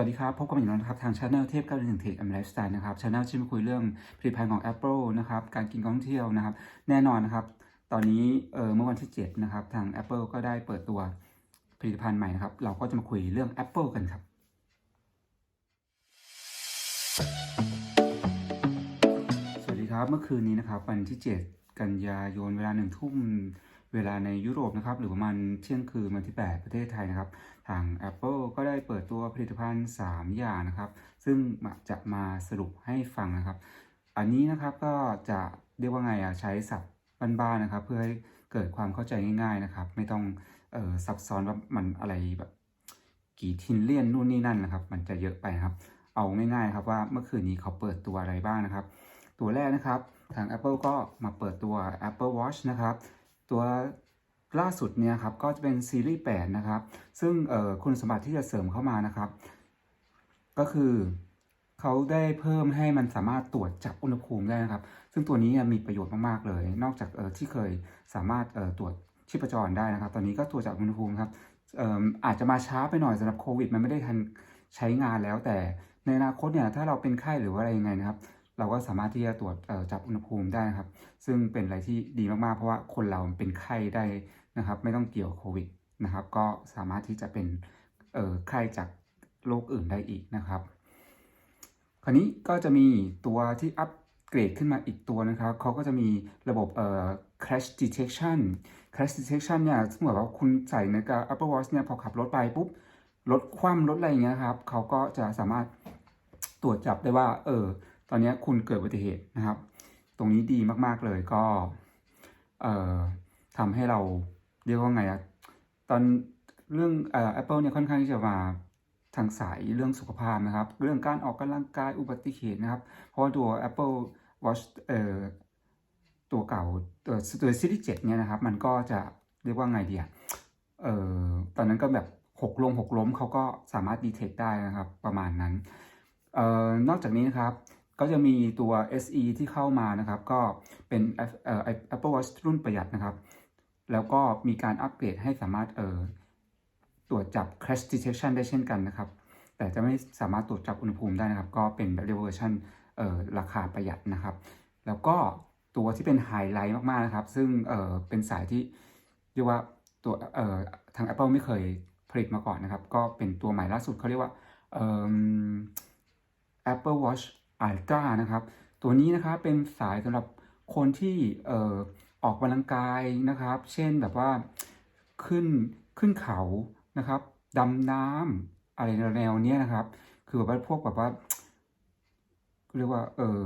วัสดีครับ พบกันอีกแล้วนะครับ ทางช anel เทพ9 1 Tech and Lifestyle นะครับช anel ที่มาคุยเรื่องผลิตภัณฑ์ของ Apple นะครับ การกินท่องเที่ยวนะครับ แน่นอนนะครับ ตอนนี้เเมื่อวันที่ 7 นะครับ ทาง Apple ก็ได้เปิดตัวผลิตภัณฑ์ใหม่นะครับ เราก็จะมาคุยเรื่อง Apple กันครับสวัสดีครับเมื่อคืนนี้นะครับ วันที่ 7 กันยายนเวลาหนึ่งทุ่ม เวลาในยุโรปนะครับหรือประมาณเที่ยงคืนวันที่ 8 ประเทศไทยนะครับ ทาง Apple ก็ได้เปิดตัวผลิตภัณฑ์ 3 อย่างนะครับ ซึ่งจะมาสรุปให้ฟังนะครับ อันนี้นะครับก็จะเรียกว่าไงอะใช้ศัพท์บ้านๆนะครับ เพื่อให้เกิดความเข้าใจง่ายๆนะครับ ไม่ต้องออซับซ้อนว่ามันอะไรแบบกี่ทินเลียนนู่นนี่นั่นนะครับ มันจะเยอะไปครับ เอาง่ายๆครับว่าเมื่อคืนนี้เขาเปิดตัวอะไรบ้างนะครับ ตัวแรกนะครับ ทาง Apple ก็มาเปิดตัว Apple Watch นะครับ ตัวล่าสุดเนี่ยครับก็จะเป็นซีรีส์ 8 นะครับ ซึ่งคุณสมบัติที่จะเสริมเข้ามานะครับ ก็คือเขาได้เพิ่มให้มันสามารถตรวจจับอุณหภูมิได้นะครับ ซึ่งตัวนี้มีประโยชน์มากๆเลย นอกจากที่เคยสามารถตรวจชีพจรได้นะครับ ตอนนี้ก็ตรวจจับอุณหภูมิครับเอ่ออาจจะมาช้าไปหน่อยสำหรับโควิด มันไม่ได้ทันใช้งานแล้วแต่ในอนาคตเนี่ยถ้าเราเป็นไข้หรือว่าอะไรยังไงนะครับ เราก็สามารถที่จะตรวจจับอุณหภูมิได้นะครับ ซึ่งเป็นอะไรที่ดีมากๆ เพราะว่าคนเราเป็นไข้ได้นะครับ ไม่ต้องเกี่ยวโควิดนะครับ ก็สามารถที่จะเป็นไข้จากโรคอื่นได้อีกนะครับ คราวนี้ก็จะมีตัวที่อัปเกรดขึ้นมาอีกตัวนะครับ เขาก็จะมีระบบเอ่อ crash detection crash detection เนี่ยสมมติว่าคุณใส่ในกับ Apple Watch เนี่ยพอขับรถไปปุ๊บรถคว่ำรถอะไรอย่างเงี้ยครับ เขาก็จะสามารถตรวจจับได้ว่า เออ ตอนนี้คุณเกิดอุบัติเหตุนะครับ ตรงนี้ดีมากๆเลยก็เอ่อทำให้เราเรียกว่าไงอะตอนเรื่องเอ่อ Apple เนี่ยค่อนข้างที่จะมาทางสายเรื่องสุขภาพนะครับ เรื่องการออกกำลังกายอุบัติเหตุนะครับ เพราะว่าตัว Apple Watch เอ่อตัวเก่าตัวตัวซีรีส์7เนี่ยนะครับ มันก็จะเรียกว่าไงดีอะเอ่อตอนนั้นก็แบบหกลงหกล้มเขาก็สามารถดีเทคได้นะครับ ประมาณนั้นเอ่อนอกจากนี้นะครับ ก็จะมีตัว SE ที่เข้ามานะครับ ก็เป็น Apple Watch รุ่นประหยัดนะครับ แล้วก็มีการอัปเกรดให้สามารถเอ่อตรวจจับ crash detection ได้เช่นกันนะครับ แต่จะไม่สามารถตรวจจับอุณหภูมิได้นะครับ ก็เป็นเวอร์ชันเอ่อราคาประหยัดนะครับ แล้วก็ตัวที่เป็นไฮไลท์มาก ๆ นะครับ ซึ่งเอ่อเป็นสายที่เรียกว่าตัวเอ่อทาง Apple ไม่เคยผลิตมาก่อนนะครับ ก็เป็นตัวใหม่ล่าสุดเขาเรียกว่าเอ่อ Apple Watch Ultra นะครับ ตัวนี้นะครับเป็นสายสำหรับคนที่เอ่อออกกำลังกายนะครับ เช่นแบบว่าขึ้นขึ้นเขานะครับดำน้ำอะไรแนวเนี้ยนะครับ คือแบบว่าพวกแบบว่าเรียกว่า เออ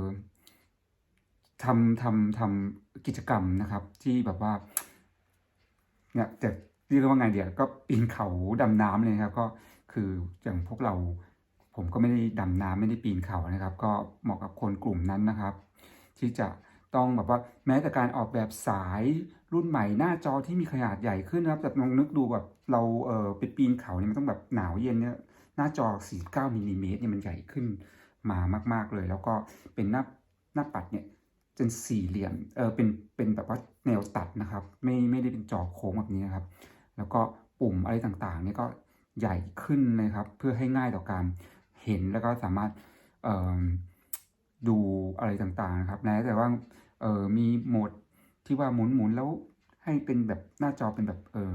ทำทำทำกิจกรรมนะครับ ที่แบบว่าเนี่ยจะเรียกว่าไงเดี๋ยวก็ปีนเขาดำน้ำเลยครับ ก็คืออย่างพวกเรา ผมก็ไม่ได้ดำน้ำไม่ได้ปีนเขานะครับ ก็เหมาะกับคนกลุ่มนั้นนะครับ ที่จะต้องแบบว่าแม้แต่การออกแบบสายรุ่นใหม่หน้าจอที่มีขนาดใหญ่ขึ้นนะครับแต่ลองนึกดูแบบเราเออไปปีนเขาเนี่ยมันต้องแบบหนาวเย็นเนี่ยหน้าจอ 49มิลลิเมตรเนี่ยมันใหญ่ขึ้นมามาก ๆเลย แล้วก็เป็นหน้าหน้าปัดเนี่ยเป็นสี่เหลี่ยมเออเป็นเป็นแบบว่าแนวตัดนะครับ ไม่ไม่ได้เป็นจอโค้งแบบนี้นะครับ แล้วก็ปุ่มอะไรต่างๆเนี่ยก็ใหญ่ขึ้นเลยครับ เพื่อให้ง่ายต่อการ เห็นแล้วก็สามารถดูอะไรต่างๆนะครับนะแต่ว่ามีโหมดที่ว่าหมุนๆแล้วให้เป็นแบบหน้าจอเป็นแบบเออ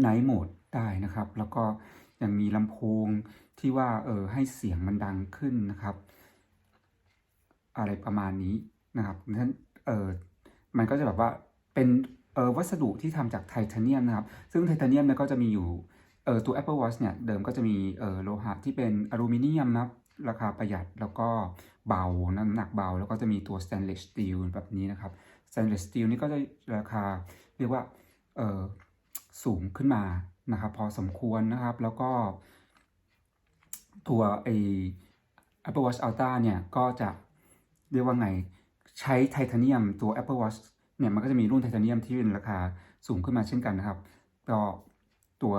ไนท์โหมดได้นะครับ แล้วก็ยังมีลำโพงที่ว่าเออให้เสียงมันดังขึ้นนะครับ อะไรประมาณนี้นะครับนั้นเออมันก็จะแบบว่าเป็นเออวัสดุที่ทำจากไทเทเนียมนะครับ ซึ่งไทเทเนียมเนี่ยก็จะมีอยู่ เออตัว Apple Watch เนี่ยเดิมก็จะมีเออโลหะที่เป็นอลูมิเนียมนะครับราคาประหยัดแล้วก็เบาน้ำหนักเบา แล้วก็จะมีตัว stainless steel แบบนี้นะครับ stainless steel นี่ก็จะราคาเรียกว่าเออสูงขึ้นมานะครับพอสมควรนะครับ แล้วก็ ตัวไอ Apple Watch Ultra เนี่ยก็จะเรียกว่าไงใช้ไทเทเนียมตัว Apple Watch เนี่ยมันก็จะมีรุ่นไทเทเนียมที่เป็นราคาสูงขึ้นมาเช่นกันนะครับก็ตัว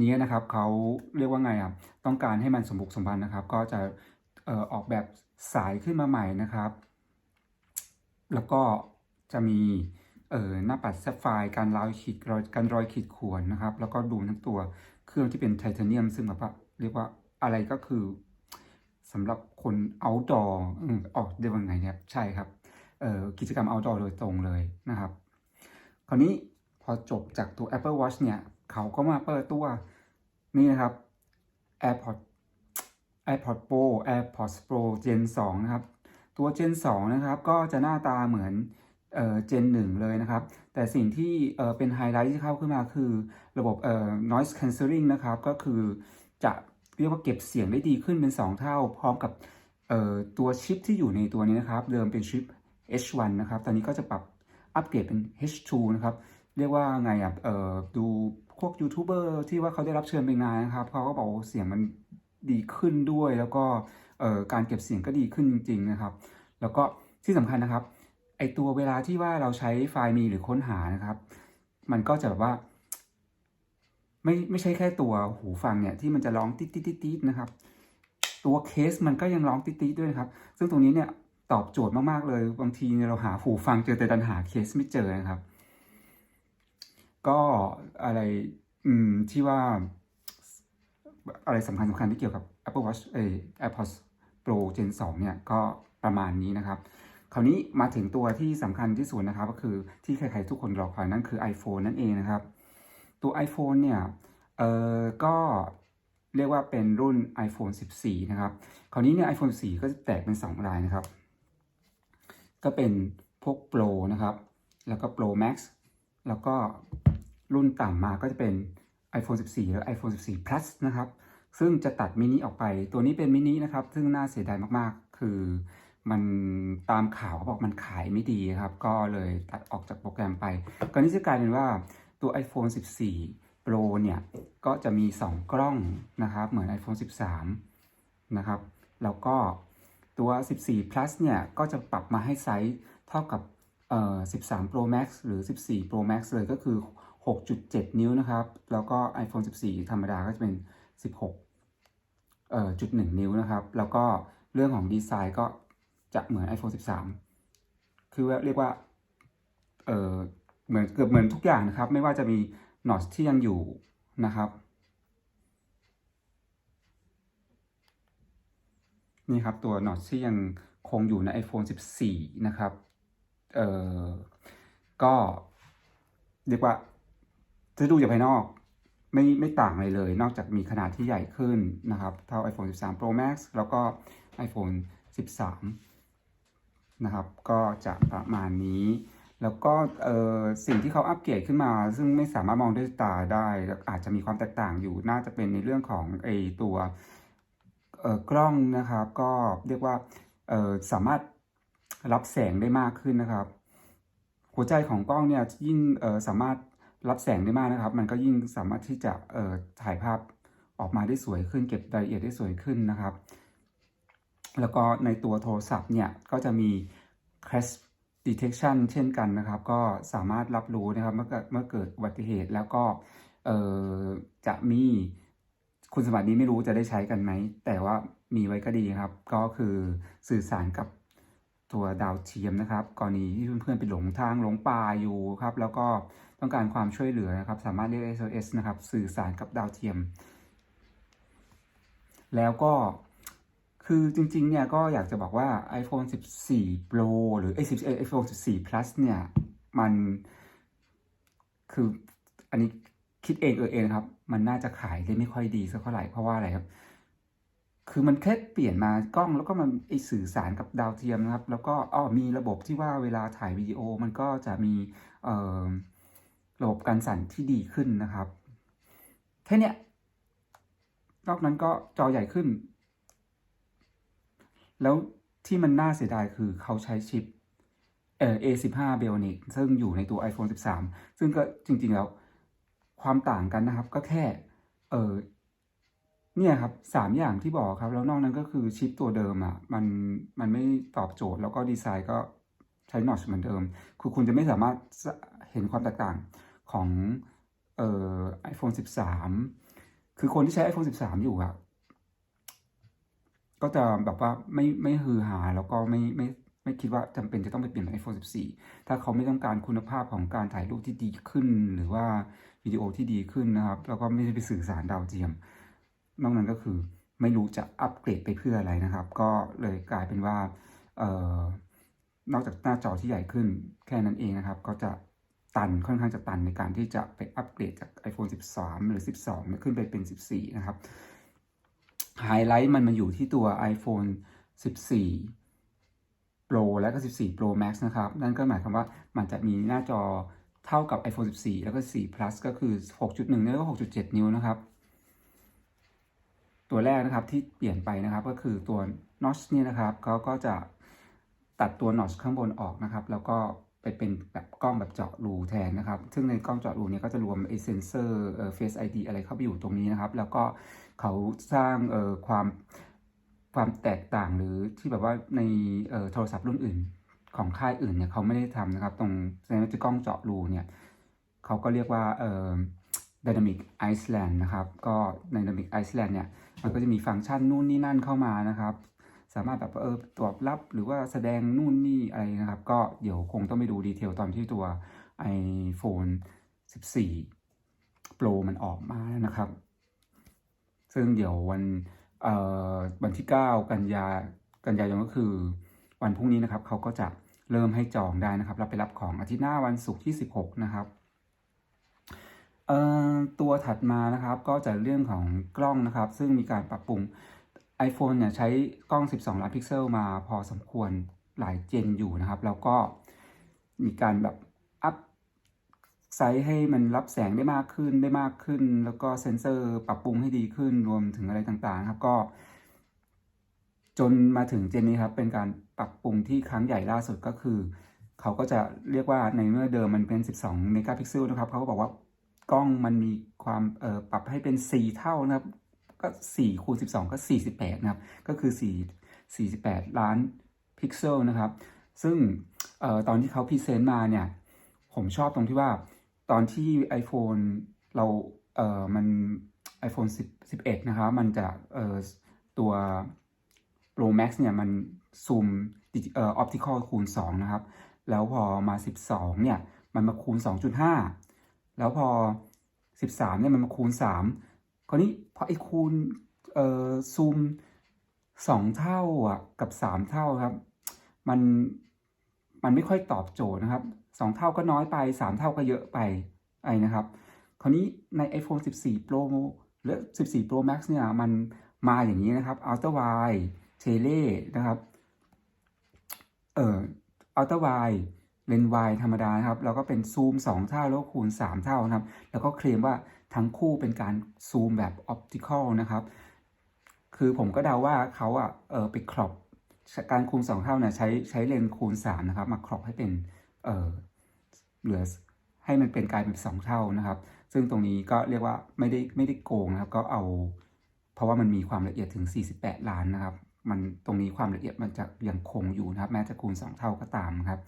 นี้นะครับเขาเรียกว่าไงอะต้องการให้มันสมบุกสมบันนะครับ ก็จะออกแบบสายขึ้นมาใหม่นะครับ แล้วก็จะมีหน้าปัดแซฟไฟร์การรอยขีดการรอยขีดข่วนนะครับ แล้วก็ดูทั้งตัวเครื่องที่เป็นไทเทเนียม ซึ่งแบบว่าเรียกว่าอะไรก็คือสำหรับคน outdoor อืมออกเรียกว่าไงเนี่ยใช่ครับกิจกรรม outdoor โดยตรงเลยนะครับ คราวนี้พอจบจากตัว Apple Watch เนี่ย เขาก็มาเปิดตัวนี่นะครับ AirPods AirPods Pro AirPods Pro Gen 2 นะครับ ตัว Gen 2 นะครับ ก็จะหน้าตาเหมือนเอ่อ Gen 1 เลยนะครับ แต่สิ่งที่เอ่อเป็นไฮไลท์ที่เข้าขึ้นมาคือระบบเอ่อ noise cancelling นะครับ ก็คือจะเรียกว่าเก็บเสียงได้ดีขึ้นเป็น 2 เท่า พร้อมกับเอ่อตัวชิปที่อยู่ในตัวนี้นะครับ เดิมเป็นชิป H1 นะครับ ตอนนี้ก็จะปรับอัปเกรดเป็น H2 นะครับ เรียกว่าไงอะเอ่อดู พวกยูทูบเบอร์ที่ว่าเขาได้รับเชิญไปงานนะครับเขาก็บอกเสียงมันดีขึ้นด้วย แล้วก็การเก็บเสียงก็ดีขึ้นจริง ๆนะครับ แล้วก็ที่สำคัญนะครับไอตัวเวลาที่ว่าเราใช้ไฟล์มีหรือค้นหานะครับ มันก็จะแบบว่า ไม่ไม่ใช่แค่ตัวหูฟังเนี่ยที่มันจะร้องติ๊ดติ๊ดติดติดนะครับ ตัวเคสมันก็ยังร้องติ๊ดติ๊ดด้วยนะครับ ซึ่งตรงนี้เนี่ยตอบโจทย์มากๆเลยบางทีเนี่ยเราหาหูฟังเจอแต่ดันหาเคสไม่เจอนะครับ ก็อะไรอืมที่ว่า อะไรสำคัญสำคัญที่เกี่ยวกับ Apple Watch เออ AirPods Pro Gen 2 เนี่ย ก็ประมาณนี้นะครับ คราวนี้มาถึงตัวที่สำคัญที่สุดนะครับ ก็คือที่ใครๆทุกคนรอคอยนั่นคือ iPhone นั่นเองนะครับ ตัว iPhone เนี่ย เอ่อ ก็เรียกว่าเป็นรุ่น iPhone 14 นะครับ คราวนี้เนี่ย iPhone 14ก็จะแตกเป็น 2 รายนะครับ ก็เป็นพวก Pro นะครับ แล้วก็ Pro Max แล้วก็ รุ่นต่ำมาก็จะเป็น iPhone 14และ iPhone 14 Plus นะครับ ซึ่งจะตัดมินิออกไป ตัวนี้เป็นมินินะครับ ซึ่งน่าเสียดายมากๆ คือมันตามข่าวเขาบอกมันขายไม่ดีครับ ก็เลยตัดออกจากโปรแกรมไป ก็นี้จะกลายเป็นว่าตัว iPhone 14 Pro เนี่ย ก็จะมี 2 กล้องนะครับ เหมือน iPhone 13 นะครับ แล้วก็ตัว 14 plus เนี่ย ก็จะปรับมาให้ไซส์เท่ากับเอ่อ13 Pro Max หรือ 14 Pro Max เลยก็คือ 6.7 นิ้วนะครับ แล้วก็ iPhone 14 ธรรมดาก็จะเป็น 16เอ่อจุด1นิ้วนะครับ แล้วก็เรื่องของดีไซน์ก็จะเหมือน iPhone 13 คือเรียกว่าเออเหมือนเกือบเหมือนทุกอย่างนะครับ ไม่ว่าจะมีนอตที่ยังอยู่นะครับ นี่ครับตัวนอตที่ยังคงอยู่ใน iPhone 14 นะครับ เอ่อ ก็เรียกว่า จะดูจากภายนอกไม่ไม่ต่างอะไรเลย นอกจากมีขนาดที่ใหญ่ขึ้นนะครับเท่า iPhone 13 Pro Max แล้วก็ iPhone 13 นะครับ ก็จะประมาณนี้ แล้วก็สิ่งที่เขาอัปเกรดขึ้นมา ซึ่งไม่สามารถมองด้วยตาได้ อาจจะมีความแตกต่างอยู่น่าจะเป็นในเรื่องของไอตัวกล้องนะครับ ก็เรียกว่าสามารถรับแสงได้มากขึ้นนะครับ หัวใจของกล้องเนี่ยยิ่งสามารถ รับแสงได้มากนะครับ มันก็ยิ่งสามารถที่จะเอ่อถ่ายภาพออกมาได้สวยขึ้น เก็บรายละเอียดได้สวยขึ้นนะครับ แล้วก็ในตัวโทรศัพท์เนี่ยก็จะมี crash detection เช่นกันนะครับ ก็สามารถรับรู้นะครับเมื่อเกิดเมื่อเกิดอุบัติเหตุแล้วก็เอ่อจะมีคุณสมบัตินี้ไม่รู้จะได้ใช้กันไหม แต่ว่ามีไว้ก็ดีครับ ก็คือสื่อสารกับ ตัวดาวเทียมนะครับ กรณีที่เพื่อนๆไปหลงทางหลงป่าอยู่ครับแล้วก็ต้องการความช่วยเหลือนะครับ สามารถเรียก SOS นะครับ สื่อสารกับดาวเทียม แล้วก็คือจริงๆเนี่ยก็อยากจะบอกว่า iPhone 14 Pro หรือไอ10 iPhone 14 Plus เนี่ย มันคืออันนี้คิดเองเออเองครับ มันน่าจะขายได้ไม่ค่อยดีสักเท่าไหร่เพราะว่าอะไรครับ คือมันแค่เปลี่ยนมากล้องแล้วก็มันไอสื่อสารกับดาวเทียมนะครับ แล้วก็อ้อมีระบบที่ว่าเวลาถ่ายวิดีโอมันก็จะมีเอ่อระบบการสั่นที่ดีขึ้นนะครับแค่เนี้ยนอกนั้นก็จอใหญ่ขึ้น แล้วที่มันน่าเสียดายคือเขาใช้ชิปเอ่อ A15 Bionic ซึ่งอยู่ในตัว iPhone 13 ซึ่งก็จริงๆแล้วความต่างกันนะครับก็แค่เออ เนี่ยครับสามอย่างที่บอกครับ แล้วนอกนั้นก็คือชิปตัวเดิมอะมันมันไม่ตอบโจทย์แล้วก็ดีไซน์ก็ใช้นอชเหมือนเดิม คือคุณจะไม่สามารถเห็นความแตกต่างของเอ่อ iPhone 13 คือคนที่ใช้ iPhone 13 อยู่อะก็จะแบบว่าไม่ไม่ฮือฮาแล้วก็ไม่ไม่ไม่คิดว่าจำเป็นจะต้องไปเปลี่ยนเป็น iPhone 14 ถ้าเขาไม่ต้องการคุณภาพของการถ่ายรูปที่ดีขึ้น หรือว่าวิดีโอที่ดีขึ้นนะครับ แล้วก็ไม่ได้ไปสื่อสารดาวเทียม นอกนั้นก็คือไม่รู้จะอัปเกรดไปเพื่ออะไรนะครับ ก็เลยกลายเป็นว่าเออนอกจากหน้าจอที่ใหญ่ขึ้นแค่นั้นเองนะครับ ก็จะตันค่อนข้างจะตันในการที่จะไปอัปเกรดจาก iPhone 13 หรือ 12 ขึ้นไปเป็น 14 นะครับไฮไลท์มันมาอยู่ที่ตัว iPhone 14 Pro และก็ 14 Pro Max นะครับ นั่นก็หมายความว่ามันจะมีหน้าจอเท่ากับ iPhone 14 แล้วก็ 4 Plus ก็คือ 6.1 แล้วก็ 6.7 นิ้วนะครับ ตัวแรกนะครับที่เปลี่ยนไปนะครับก็คือตัว notch เนี่ยนะครับเขาก็จะตัดตัว notch ข้างบนออกนะครับ แล้วก็ไปเป็นแบบกล้องแบบเจาะรูแทนนะครับ ซึ่งในกล้องเจาะรูเนี่ยก็จะรวมไอเซนเซอร์เอ่อ Face ID อะไรเข้าไปอยู่ตรงนี้นะครับ แล้วก็เขาสร้างเอ่อความความแตกต่างหรือที่แบบว่าในเอ่อโทรศัพท์รุ่นอื่น ของค่ายอื่นเนี่ยเขาไม่ได้ทำนะครับ ตรงในที่กล้องเจาะรูเนี่ยเขาก็เรียกว่าเอ่อ Dynamic Iceland นะครับ ก็ Dynamic Iceland เนี่ย มันก็จะมีฟังก์ชันนู่นนี่นั่นเข้ามานะครับ สามารถแบบเออตอบรับหรือว่าแสดงนู่นนี่อะไรนะครับ ก็เดี๋ยวคงต้องไปดูดีเทลตอนที่ตัว iPhone 14 Pro มันออกมานะครับ ซึ่งเดี๋ยววันเอ่อวันที่ 9 กันยากันยายนก็คือวันพรุ่งนี้นะครับเขาก็จะเริ่มให้จองได้นะครับรับไปรับของอาทิตย์หน้าวันศุกร์ที่ 16 นะครับ ตัวถัดมานะครับก็จะเรื่องของกล้องนะครับ ซึ่งมีการปรับปรุง iPhone เนี่ยใช้กล้อง 12 ล้านพิกเซลมาพอสมควรหลายเจนอยู่นะครับ แล้วก็มีการแบบอัพไซส์ให้มันรับแสงได้มากขึ้นได้มากขึ้น แล้วก็เซนเซอร์ปรับปรุงให้ดีขึ้นรวมถึงอะไรต่างๆ ครับก็ จนมาถึงเจนนี้ครับเป็นการปรับปรุงที่ครั้งใหญ่ล่าสุดก็คือ เขาก็จะเรียกว่าในเมื่อเดิมมันเป็น 12 เมกะพิกเซลนะครับเขาก็บอกว่า กล้องมันมีความเอ่อปรับให้เป็น 4 เท่านะครับ ก็4คูณ12 ก็ 48 นะครับ ก็คือ 4 48 ล้านพิกเซลนะครับ ซึ่งเอ่อตอนที่เขาพรีเซนต์มาเนี่ย ผมชอบตรงที่ว่าตอนที่ iPhone เราเอ่อมัน iPhone 10 11 นะครับ มันจะเอ่อตัว Pro Max เนี่ยมันซูมเอ่อออปติคอลคูณ 2 นะครับ แล้วพอมา 12 เนี่ย มันมาคูณ 2.5 แล้วพอ 13เนี่ยมันมาคูณ 3 คราวนี้พอไอ้คูณเอ่อซูม2 เท่าอะกับ 3 เท่าครับ มันมันไม่ค่อยตอบโจทย์นะครับ 2 เท่าก็น้อยไป 3 เท่าก็เยอะไปไอ้นะครับ คราวนี้ใน iPhone 14 Pro หรือ 14 Pro Max เนี่ยมันมาอย่างนี้นะครับ Ultra Wide Tele นะครับ เอ่อ Ultra Wide เลนส์วายธรรมดานะครับ แล้วก็เป็นซูม 2 เท่าแล้วคูณ 3 เท่านะครับ แล้วก็เคลมว่าทั้งคู่เป็นการซูมแบบออปติคอลนะครับ คือผมก็เดาว่าเขาอะเออไปครอบการคูณ 2 เท่าเนี่ยใช้ใช้เลนส์คูณ 3 นะครับ มาครอบให้เป็นเออเหลือให้มันเป็นกลายเป็น 2 เท่านะครับ ซึ่งตรงนี้ก็เรียกว่าไม่ได้ไม่ได้โกงนะครับ ก็เอา เพราะว่ามันมีความละเอียดถึง 48 ล้านนะครับ มันตรงนี้ความละเอียดมันจะยังคงอยู่นะครับ แม้จะคูณ 2 เท่าก็ตามครับ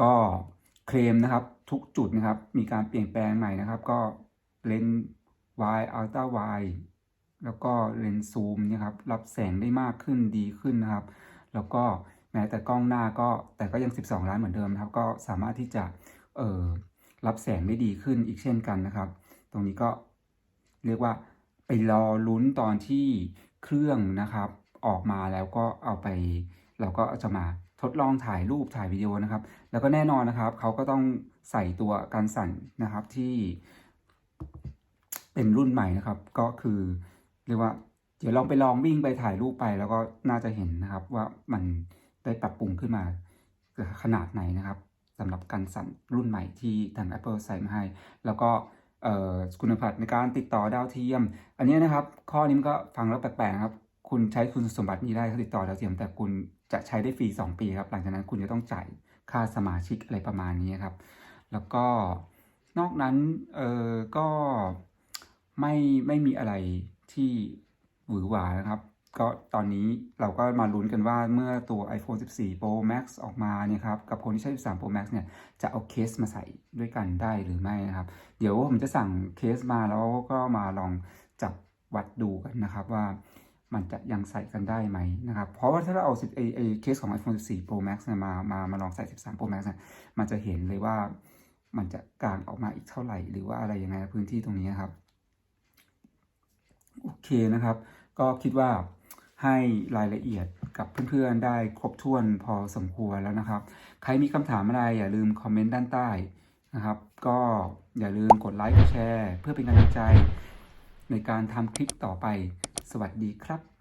ก็เคลมนะครับทุกจุดนะครับ มีการเปลี่ยนแปลงใหม่นะครับ ก็เลนส์วายอัลตร้าวายแล้วก็เลนส์ซูมนะครับรับแสงได้มากขึ้นดีขึ้นนะครับ แล้วก็แม้แต่กล้องหน้าก็แต่ก็ยัง 12 ล้านเหมือนเดิมนะครับ ก็สามารถที่จะเอ่อรับแสงได้ดีขึ้นอีกเช่นกันนะครับ ตรงนี้ก็เรียกว่าไปรอลุ้นตอนที่เครื่องนะครับ ออกมาแล้วก็เอาไป เราก็จะมา ทดลองถ่ายรูปถ่ายวิดีโอนะครับ แล้วก็แน่นอนนะครับเขาก็ต้องใส่ตัวการสั่นนะครับที่เป็นรุ่นใหม่นะครับ ก็คือเรียกว่า เดี๋ยวลองไปลองวิ่งไปถ่ายรูปไปแล้วก็น่าจะเห็นนะครับว่ามันได้ปรับปรุงขึ้นมาขนาดไหนนะครับสำหรับการสั่นรุ่นใหม่ที่ทาง Apple ใส่มาให้ แล้วก็คุณภาพในการติดต่อดาวเทียม อันนี้นะครับ ข้อนี้มันก็ฟังแล้วแปลกๆครับ คุณใช้คุณสมบัตินี้ได้ติดต่อดาวเทียม แต่คุณ จะใช้ได้ฟรี 2 ปีครับ หลังจากนั้นคุณจะต้องจ่ายค่าสมาชิกอะไรประมาณนี้ครับ แล้วก็นอกนั้นเออก็ไม่ไม่มีอะไรที่หวือหวานะครับ ก็ตอนนี้เราก็มาลุ้นกันว่าเมื่อตัว iPhone 14 Pro Max ออกมาเนี่ยครับ กับคนที่ใช้ 13 Pro Max เนี่ยจะเอาเคสมาใส่ด้วยกันได้หรือไม่นะครับ เดี๋ยวผมจะสั่งเคสมาแล้วก็มาลองจับวัดดูกันนะครับว่า มันจะยังใส่กันได้ไหมนะครับ เพราะว่าถ้าเราเอา10ไอไอเคสของ iPhone 14 Pro Max เนี่ยมามามาลองใส่ 13 Pro Max เนี่ยมันจะเห็นเลยว่ามันจะกางออกมาอีกเท่าไหร่ หรือว่าอะไรยังไงพื้นที่ตรงนี้ครับ โอเคนะครับ ก็คิดว่าให้รายละเอียดกับเพื่อนๆได้ครบถ้วนพอสมควรแล้วนะครับ ใครมีคำถามอะไรอย่าลืมคอมเมนต์ด้านใต้นะครับ ก็อย่าลืมกดไลค์กดแชร์ เพื่อเป็นกำลังใจในการทำคลิปต่อไป วัสดีครับ